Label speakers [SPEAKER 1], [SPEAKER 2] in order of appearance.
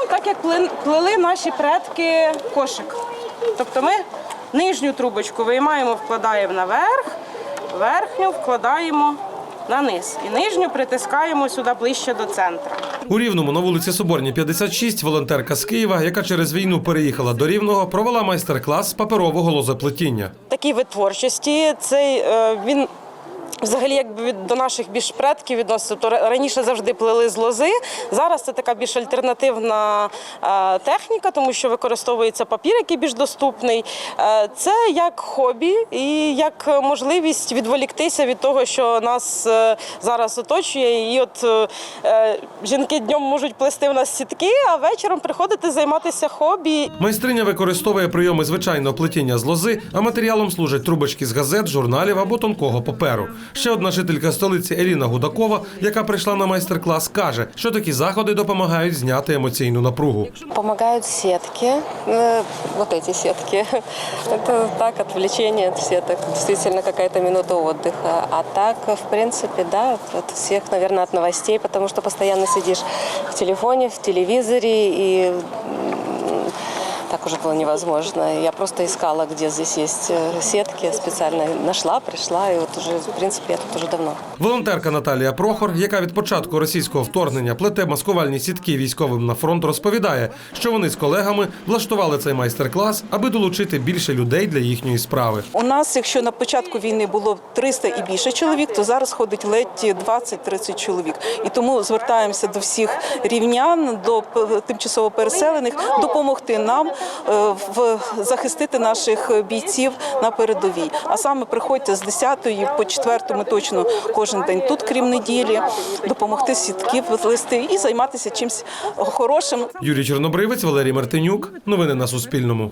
[SPEAKER 1] плетемо так, як плели наші предки кошик. Тобто ми нижню трубочку виймаємо, вкладаємо наверх, верхню вкладаємо на низ. І нижню притискаємо сюди ближче до центру.
[SPEAKER 2] У Рівному на вулиці Соборній 56 волонтерка з Києва, яка через війну переїхала до Рівного, провела майстер-клас з паперового лозоплетіння.
[SPEAKER 1] Такий вид творчості, цей е, він. Взагалі, якби від до наших більш предків відноситься, то раніше завжди плели з лози. Зараз це така більш альтернативна е, техніка, тому що використовується папір, який більш доступний. Е, це як хобі і як можливість відволіктися від того, що нас е, зараз оточує. І от жінки днем можуть плести в нас сітки, а вечором приходити займатися хобі.
[SPEAKER 2] Майстриня використовує прийоми звичайного плетіння з лози, а матеріалом служать трубочки з газет, журналів або тонкого паперу. Ще одна жителька столиці Еліна Гудакова, яка прийшла на майстер-клас, каже, що такі заходи допомагають зняти емоційну напругу.
[SPEAKER 3] Помогают сетки, э, вот эти сетки. Это так, отвлечение от сеток, действительно какая-то минута отдыха. А так, в принципе, да, от всех, наверное, от новостей, потому что постоянно сидишь в телефоне, в телевизоре, и м, так уже было невозможно. Я просто искала, где здесь есть э, сетки, специально нашла, пришла, и вот уже, в принципе, я тут уже давно.
[SPEAKER 2] Волонтерка Наталія Прохор, яка від початку російського вторгнення плете маскувальні сітки військовим на фронт, розповідає, що вони з колегами влаштували цей майстер-клас, аби долучити більше людей для їхньої справи.
[SPEAKER 4] У нас, якщо на початку війни було 300 і більше чоловік, то зараз ходить ледь 20-30 чоловік. І тому звертаємося до всіх рівнян, до тимчасово переселених, допомогти нам в захистити наших бійців на передовій. А саме приходьте з 10 по 4 ми точно кожен день тут, крім неділі, допомогти сітків вести і займатися чимось хорошим.
[SPEAKER 2] Юрій Чорнобривець, Валерій Мартинюк. Новини на Суспільному.